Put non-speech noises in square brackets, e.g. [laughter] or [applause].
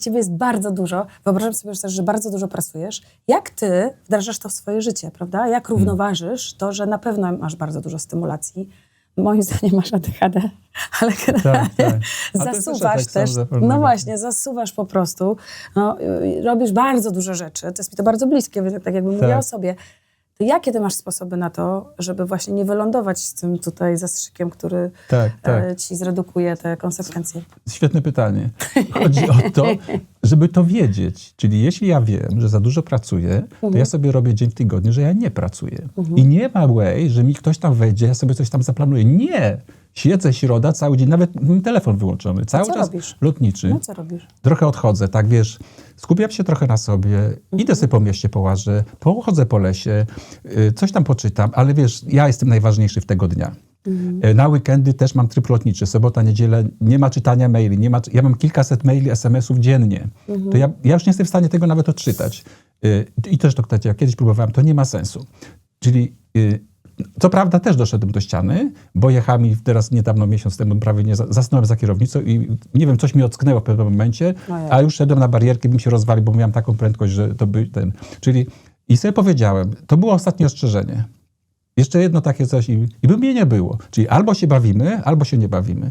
Ciebie jest bardzo dużo. Wyobrażam sobie że też, że bardzo dużo pracujesz. Jak ty wdrażasz to w swoje życie, prawda? Jak równoważysz to, że na pewno masz bardzo dużo stymulacji. Moim [laughs] zdaniem masz ADHD, ale generalnie tak. Jest zasuwasz też. samozapewnego. No właśnie, zasuwasz po prostu. No, robisz bardzo dużo rzeczy. To jest mi to bardzo bliskie, więc tak jakbym mówiła Tak. o sobie. To jakie ty masz sposoby na to, żeby właśnie nie wylądować z tym tutaj zastrzykiem, który Tak, tak. e, ci zredukuje te konsekwencje? Świetne pytanie. Chodzi o to, żeby to wiedzieć. Czyli jeśli ja wiem, że za dużo pracuję, to ja sobie robię dzień w tygodniu, że ja nie pracuję. I nie ma way, że mi ktoś tam wejdzie, ja sobie coś tam zaplanuję. Nie! Siedzę środa cały dzień, nawet telefon wyłączony. Cały co czas robisz? lotniczy. No co robisz? Trochę odchodzę, tak wiesz, skupiam się trochę na sobie, idę sobie po mieście, połażę, pochodzę po lesie, y, coś tam poczytam, ale wiesz, ja jestem najważniejszy w tego dnia. Y, Na weekendy też mam tryb lotniczy, sobota, niedziela, nie ma czytania maili, nie ma, ja mam kilkaset maili, SMS-ów dziennie. To ja, ja już nie jestem w stanie tego nawet odczytać. Y, I też, doktor, ja kiedyś próbowałem, to nie ma sensu. Czyli co prawda też doszedłem do ściany, bo jechałem i teraz niedawno, miesiąc temu prawie nie za- zasnąłem za kierownicą i nie wiem, coś mi ocknęło w pewnym momencie, Ojej. a już szedłem na barierkę, bym się rozwalił, bo miałem taką prędkość, że to by ten... Czyli i sobie powiedziałem, to było ostatnie ostrzeżenie. Jeszcze jedno takie coś i, i by mnie nie było. Czyli albo się bawimy, albo się nie bawimy.